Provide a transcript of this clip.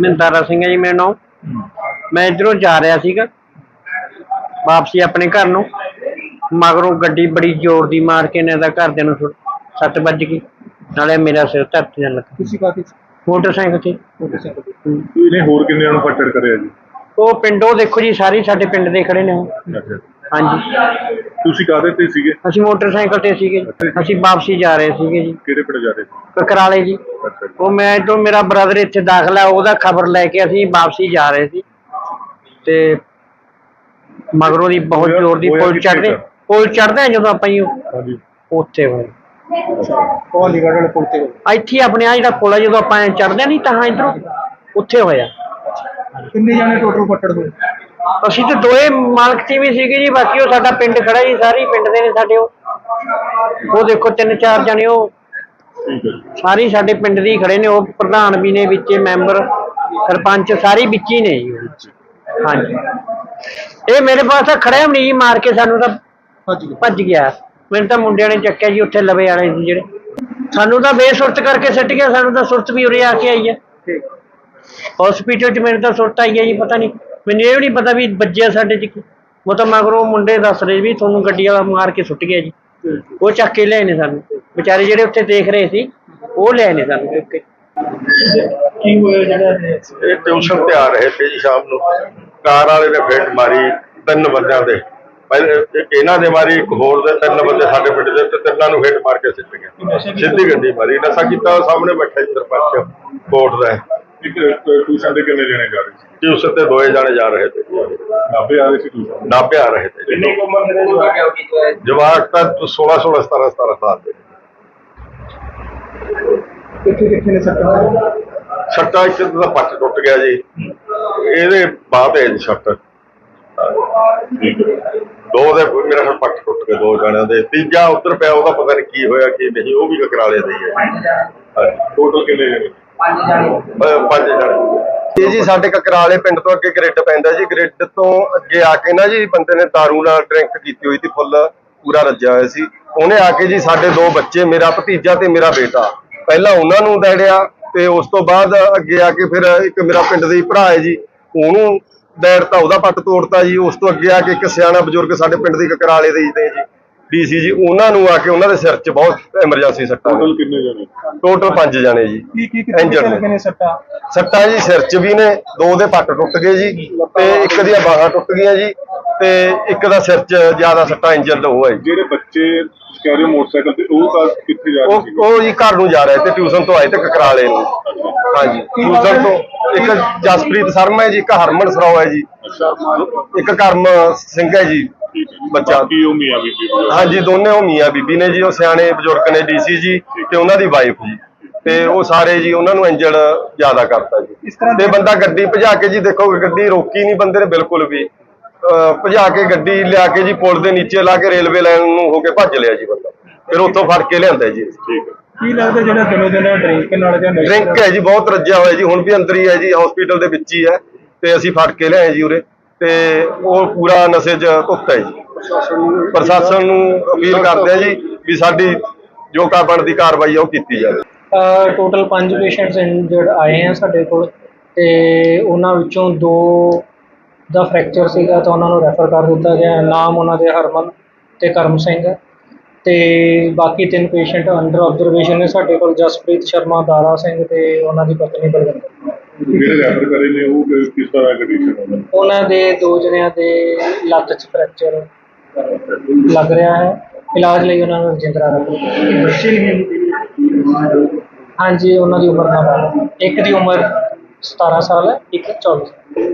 ਮਹਿੰਦਾਰਾ ਸਿੰਘ ਹੈ ਜੀ ਮੇਰਾ ਨਾਮ। ਮੈਂ ਇਧਰੋਂ ਜਾ ਰਿਹਾ ਸੀਗਾ ਵਾਪਸੀ ਆਪਣੇ ਘਰ ਨੂੰ। ਮਗਰੋਂ ਗੱਡੀ ਬੜੀ ਜ਼ੋਰ ਦੀ ਮਾਰ ਕੇ ਨੇ ਦਾ ਘਰਦਿਆਂ ਨੂੰ ਸੁੱਟ- ਸੱਟ ਵੱਜ ਗਈ। ਨਾਲੇ ਮੇਰਾ ਸਿਰ ਧਰਤੀ ਨਾਲ ਲੱਗਾ। ਤੁਸੀਂ ਕਾਹਦੇ ਚ? ਮੋਟਰਸਾਈਕਲ ਤੇ। ਮੋਟਰਸਾਈਕਲ ਤੇ। ਇਹਨੇ ਹੋਰ ਕਿੰਨਿਆਂ ਨੂੰ ਫੱਟੜ ਕਰਿਆ ਜੀ? ਉਹ ਪਿੰਡੋਂ ਦੇਖੋ ਜੀ ਸਾਰੇ ਸਾਡੇ ਪਿੰਡ ਦੇ ਖੜੇ ਨੇ ਉਹ। ਹਾਂਜੀ। ਤੁਸੀਂ ਕਾਹਦੇ ਤੇ ਸੀਗੇ? ਅਸੀਂ ਮੋਟਰਸਾਈਕਲ ਤੇ ਸੀਗੇ ਅਸੀਂ ਵਾਪਸੀ ਜਾ ਰਹੇ ਸੀਗੇ ਜੀ। ਕਿਹੜੇ ਪਿੰਡ ਜਾ ਰਹੇ ਸੀ? ਕਕਰਾਲੇ ਜੀ। ਅੱਛਾ ਜੀ। ਉਹ ਮੈਂ ਤੋਂ ਮੇਰਾ ਬ੍ਰਦਰ ਇੱਥੇ ਦਾਖਲ ਹੈ ਉਹਦਾ ਖਬਰ ਲੈ ਕੇ ਅਸੀਂ ਵਾਪਸੀ ਜਾ ਰਹੇ ਸੀ। ਤੇ ਮਗਰੋਂ ਦੀ ਬਹੁਤ ਹੋਇਆ- ਜ਼ੋਰ ਦੀ ਹੋਇਆ ਪੁਲ ਕਿੱਥੇ? ਪੁਲ ਚੜਦੇ ਜਦੋਂ ਆਪਾਂ ਜੀ ਹਾਂਜੀ। ਉੱਥੇ ਹੋਏ। ਉਹ ਅਲੀਗੜ੍ਹ ਵਾਲੇ ਪੁਲ ਤੇ ਹੋਏ। ਇੱਥੇ ਹੀ ਆਪਣੇ ਆ ਜਿਹੜਾ ਪੁਲ ਆ ਜਦੋਂ ਆਪਾਂ ਚੜਦੇ ਨਹੀਂ ਤਾਂ ਇਧਰੋਂ ਉੱਥੇ ਹੋਇਆ। ਕਿੰਨੇ ਜਾਣੇ ਟੋਟਲ ਫੱਟੜ ਹੋਏ? ਅਸੀਂ ਤੇ ਦੋਏ ਮਾਲਕ ਤੇ ਵੀ ਸੀਗੇ ਜੀ ਬਾਕੀ ਉਹ ਸਾਡਾ ਪਿੰਡ ਖੜਾ ਜੀ ਸਾਰੇ ਪਿੰਡ ਦੇ ਨੇ ਸਾਡੇ ਉਹ। ਉਹ ਦੇਖੋ ਤਿੰਨ ਚਾਰ ਜਣੇ ਉਹ ਸਾਰੇ ਸਾਡੇ ਪਿੰਡ ਦੇ ਹੀ ਖੜੇ ਨੇ ਉਹ ਪ੍ਰਧਾਨ ਵੀ ਨੇ ਵਿੱਚੇ ਮੈਂਬਰ ਸਰਪੰਚ ਸਾਰੇ ਵਿੱਚ ਹੀ ਨੇ ਜੀ। ਹਾਂਜੀ। ਇਹ ਮੇਰੇ ਪਾਸ ਤਾਂ ਖੜਿਆ ਵੀ ਨਹੀਂ ਜੀ ਮਾਰ ਕੇ ਸਾਨੂੰ ਤਾਂ ਹਾਂਜੀ ਭੱਜ ਗਿਆ। ਮੈਨੂੰ ਤਾਂ ਮੁੰਡਿਆਂ ਨੇ ਚੱਕਿਆ ਜੀ ਉੱਥੇ ਲਵੇ ਵਾਲੇ ਸੀ ਜਿਹੜੇ। ਸਾਨੂੰ ਤਾਂ ਬੇਸੁਰਤ ਕਰਕੇ ਸਿੱਟ ਗਿਆ ਸਾਨੂੰ ਤਾਂ ਸੁਰਤ ਵੀ ਉਰੇ ਆ ਕੇ ਆਈ ਹੈ। ਠੀਕ। ਹਸਪੀਟਲ 'ਚ ਮੇਰੇ ਤਾਂ ਸੁਰਤ ਆਈ ਹੈ ਜੀ ਪਤਾ ਨਹੀਂ ਮੈਨੂੰ ਇਹ ਵੀ ਨਹੀਂ ਪਤਾ ਵੀ ਵੱਜਿਆ ਸਾਡੇ 'ਚ ਕੀ। ਉਹ ਤਾਂ ਮਗਰੋਂ ਮੁੰਡੇ ਦੱਸ ਰਹੇ ਵੀ ਤੁਹਾਨੂੰ ਗੱਡੀ ਵਾਲਾ ਮਾਰ ਕੇ ਸੁੱਟ ਗਿਆ ਜੀ। ਉਹ ਚੱਕ ਕੇ ਲਿਆਏ ਨੇ ਸਾਨੂੰ। ਵਿਚਾਰੇ ਜਿਹੜੇ ਉੱਥੇ ਦੇਖ ਰਹੇ ਸੀ ਉਹ ਲਿਆਏ ਨੇ ਸਾਨੂੰ ਚੁੱਕ ਕੇ। ਕੀ ਹੋਇਆ ਜਿਹੜਾ ਇਹ ਟਿਊਸ਼ਨ ਤੇ ਆ ਰਹੇ ਸੀ ਜੀ ਸ਼ਾਮ ਨੂੰ। ਕਾਰ ਵਾਲੇ ਨੇ ਫੇਟ ਮਾਰੀ ਤਿੰਨ ਬੰਦਿਆਂ ਦੇ ਪਹਿਲੇ ਇਹਨਾਂ ਦੇ ਮਾਰੀ ਇੱਕ ਹੋਰ ਦੇ ਤਿੰਨ ਬੰਦੇ ਸਾਡੇ ਪਿੰਡ ਦੇ ਤੇ ਤਿੰਨਾਂ ਨੂੰ ਫੇਟ ਮਾਰ ਕੇ ਸਿੱਟ ਗਏ। ਸਿੱਧੀ ਗੱਡੀ ਮਾਰੀ। ਨਸ਼ਾ ਕੀਤਾ ਸਾਹਮਣੇ ਬੈਠਾ ਜੀ ਸਰਪੰਚ ਕੋਟ ਦਾ। ਇੱਕ ਟਿਊਸ਼ਨ ਦੇ ਕਿੰਨੇ ਜਣੇ ਜਾ ਰਹੇ ਸੀ? ਟਿਊਸ਼ਨ ਤੇ ਦੋਏ ਜਾਣੇ ਜਾ ਰਹੇ ਸੀ ਨਾਭੇ ਆ ਰਹੇ ਸੀ ਟਿਊਸ਼ਨ ਨਾਭੇ ਆ ਰਹੇ ਸੀ ਕਿੰਨੀ ਕੁ ਉਮਰ ਦੇ ਜਵਾਕ? ਜਵਾਕ ਤਾਂ 16 16 17 17 ਸਾਲ ਦੇ। ਕਿੱਥੇ ਕਿੱਥੇ ਨੇ ਸੱਟਾਂ? ਛੱਟਾ ਇੱਕ ਦਾ ਪੱਟ ਟੁੱਟ ਗਿਆ ਜੀ। ਇਹਦੇ ਬਾਅਦ ਹੈ ਜੀ ਛੱਟ ਦੋ ਦੇ ਮੇਰਾ ਖਿਆਲ ਪੱਟ ਟੁੱਟ ਗਏ ਦੋ ਜਣਿਆਂ ਦੇ। ਤੀਜਾ ਉੱਤਰ ਪਿਆ ਉਹਦਾ ਪਤਾ ਨਹੀਂ ਕੀ ਹੋਇਆ ਕੀ ਨਹੀਂ ਉਹ ਵੀ ਕਕਰਾਲੇ ਦਾ ਹੀ। ਹੈ। ਟੋਟਲ ਕਿੰਨੇ ਜਣੇ? ਅਹ ਪੰਜ ਜਣੇ। ਇਹ ਜੀ ਸਾਡੇ ਕਕਰਾਲੇ ਪਿੰਡ ਤੋਂ ਅੱਗੇ ਗ੍ਰਿਡ ਪੈਂਦਾ ਜੀ। ਗ੍ਰਿਡ ਤੋਂ ਅੱਗੇ ਆ ਕੇ ਨਾ ਜੀ ਬੰਦੇ ਨੇ ਦਾਰੂ ਨਾਲ ਡਰਿੰਕ ਕੀਤੀ ਹੋਈ ਸੀ ਫੁੱਲ ਪੂਰਾ ਰੱਜਿਆ ਹੋਇਆ ਸੀ। ਉਹਨੇ ਆ ਕੇ ਜੀ ਸਾਡੇ ਦੋ ਬੱਚੇ ਮੇਰਾ ਭਤੀਜਾ ਤੇ ਮੇਰਾ ਬੇਟਾ। ਪਹਿਲਾਂ ਉਹਨਾਂ ਨੂੰ ਦੈੜਿਆ ਤੇ ਉਸ ਤੋਂ ਬਾਅਦ ਅੱਗੇ ਆ ਕੇ ਫਿਰ ਇੱਕ ਮੇਰਾ ਪਿੰਡ ਦਾ ਹੀ ਭਰਾ ਹੈ ਜੀ ਉਹਨੂੰ ਦੈੜਤਾ ਉਹਦਾ ਪੱਟ ਤੋੜਤਾ ਜੀ ਉਸ ਤੋਂ ਅੱਗੇ ਆ ਕੇ ਇੱਕ ਸਿਆਣਾ ਬਜ਼ੁਰਗ ਸਾਡੇ ਪਿੰਡ ਦੇ ਕਕਰਾਲੇ ਦੇ ਜੀ ਡੀਸੀ ਜੀ ਉਹਨਾਂ ਨੂੰ ਆ ਕੇ ਉਹਨਾਂ ਦੇ ਸਿਰ 'ਚ ਬਹੁਤ ਐਮਰਜੈਂਸੀ ਸੱਟਾਂ ਟੋਟਲ ਕਿੰਨੇ ਜਣੇ? ਟੋਟਲ ਪੰਜ ਜਣੇ ਜੀ। ਕੀ ਕੀ ਕਿੱਥੇ ਨੇ। ਸੱਟਾਂ? ਸੱਟਾਂ ਜੀ ਸਿਰ 'ਚ ਵੀ ਨੇ ਦੋ ਦੇ ਪੱਟ ਟੁੱਟ ਗਏ ਜੀ ਤੇ ਇੱਕ ਦੀਆਂ ਬਾਹਾਂ ਟੁੱਟ ਗਈਆਂ ਜੀ ਤੇ ਇੱਕ ਦਾ ਸਿਰ 'ਚ ਜ਼ਿਆਦਾ ਸੱਟਾਂ ਇੰਜਰਡ ਹੋਇਆ ਜੀ। ਜਿਹੜੇ ਬੱਚੇ ਕਹਿ ਰਹੇ ਮੋਟਰਸਾਈਕਲ ਤੇ ਉਹ ਤਾਂ ਕਿੱਥੇ ਜਾ ਰਹੇ ਉਹ ਜੀ ਘਰ ਨੂੰ ਜਾ ਰਹੇ ਤੇ ਟਿਊਸ਼ਨ ਤੋਂ ਆਏ ਤੇ ਕਕਰਾਲੇ ਨੂੰ। ਹਾਂਜੀ। ਟਿਊਸ਼ਨ ਤੋਂ ਇੱਕ ਜਸਪ੍ਰੀਤ ਸ਼ਰਮਾ ਹੈ ਜੀ ਇੱਕ ਹਰਮਨ ਸਰਾਓ ਹੈ ਜੀ। ਅੱਛਾ ਇੱਕ ਕਰਮ ਸਿੰਘ ਹੈ ਜੀ ਬੱਚਾ। ਕੀ ਉਹ ਮੀਆਂ ਬੀਬੀ। ਹਾਂਜੀ ਦੋਨੇ ਉਹ ਮੀਆਂ ਬੀਬੀ ਨੇ ਜੀ ਉਹ ਸਿਆਣੇ ਬਜ਼ੁਰਗ ਨੇ ਡੀਸੀ ਜੀ ਤੇ ਉਹਨਾਂ ਦੀ ਵਾਈਫ ਜੀ। ਤੇ ਉਹ ਸਾਰੇ ਜੀ ਉਹਨਾਂ ਨੂੰ ਇੰਜਰਡ ਜ਼ਿਆਦਾ ਕਰਤਾ ਜੀ। ਤੇ ਬੰਦਾ ਗੱਡੀ ਭਜਾ ਕੇ ਜੀ ਦੇਖੋ ਗੱਡੀ ਰੋਕੀ ਨਹੀਂ ਬੰਦੇ ਨੇ ਬਿਲਕੁਲ ਵੀ। ਅਹ ਭਜਾ ਕੇ ਗੱਡੀ ਲਿਆ ਕੇ ਜੀ ਪੁਲ ਦੇ ਨੀਚੇ ਲਾ ਕੇ ਰੇਲਵੇ ਲਾਈਨ ਨੂੰ ਹੋ ਕੇ ਭੱਜ ਲਿਆ ਜੀ ਬੰਦਾ। ਫਿਰ ਉੱਥੋਂ ਫੜ ਕੇ ਲਿਆਂਦਾ ਜੀ। ਠੀਕ ਹੈ। ਕੀ ਲੱਗਦਾ ਜਿਹੜਾ ਦਿਨੋ ਦਿਨ ਡਰਿੰਕ ਨਾਲ ਜਾਂ ਨਸ਼ੇ ਡਰਿੰਕ ਹੈ ਜੀ ਬਹੁਤ ਰੱਜਿਆ ਹੋਇਆ ਜੀ ਹੁਣ ਵੀ ਅੰਦਰ ਹੀ ਹੈ ਜੀ ਹਸਪੀਟਲ ਦੇ ਵਿੱਚ ਹੀ ਹੈ ਤੇ ਅਸੀਂ ਫੜ ਕੇ ਲਿਆਏ ਜੀ ਉਰੇ। ਤੇ ਉਹ ਪੂਰਾ ਨਸ਼ੇ 'ਚ ਧੁੱਤ ਹੈ ਜੀ। ਪ੍ਰਸ਼ਾਸਨ ਨੂੰ ਅਪੀਲ ਕਰਦੇ ਆ ਜੀ ਵੀ ਸਾਡੀ ਜੋ ਕਾ ਬਣਦੀ ਕਾਰਵਾਈ ਆ ਉਹ ਕੀਤੀ ਜਾਵੇ। ਟੋਟਲ 5 ਪੇਸ਼ੈਂਟਸ ਇੰਜਰਡ ਆਏ ਆ ਸਾਡੇ ਕੋਲ ਤੇ ਉਹਨਾਂ ਵਿੱਚੋਂ ਦੋ ਦਾ ਫ੍ਰੈਕਚਰ ਸੀਗਾ ਤਾਂ ਉਹਨਾਂ ਨੂੰ ਰੈਫਰ ਕਰ ਦਿੱਤਾ ਗਿਆ। ਨਾਮ ਉਹਨਾਂ ਦੇ ਹਰਮਨ ਤੇ ਕਰਮ ਸਿੰਘ। ਹੈ ਤੇ ਬਾਕੀ ਤਿੰਨ ਪੇਸ਼ੈਂਟ ਅੰਡਰ ਆਬਜ਼ਰਵੇਸ਼ਨ ਨੇ ਸਾਡੇ ਕੋਲ ਜਸਪ੍ਰੀਤ ਸ਼ਰਮਾ ਦਾਰਾ ਸਿੰਘ ਤੇ ਉਹਨਾਂ ਦੀ ਪਤਨੀ ਬਲਵਿੰਦਰ ਜਿਹੜੇ ਰੈਫਰ ਕਰੇ ਨੇ ਉਹ ਕਿ- ਕਿਸ ਤਰ੍ਹਾਂ ਕੰਡੀਸ਼ਨ ਉਹਨਾਂ ਦੀ? ਉਹਨਾਂ ਦੇ ਦੋ ਜਣਿਆਂ ਦੇ ਲੱਤ 'ਚ ਫ੍ਰੈਕਚਰ ਲੱਗ ਰਿਹਾ ਹੈ। ਇਲਾਜ ਲਈ ਉਹਨਾਂ ਨੂੰ ਰਜਿੰਦਰਾ ਬੱਚੇ ਨਹੀਂ ਹਾਂਜੀ ਉਹਨਾਂ ਦੀ ਉਮਰ ਦਾ ਇੱਕ ਦੀ ਉਮਰ 17 ਸਾਲ ਹੈ ਇੱਕ 24 ਸਾਲ।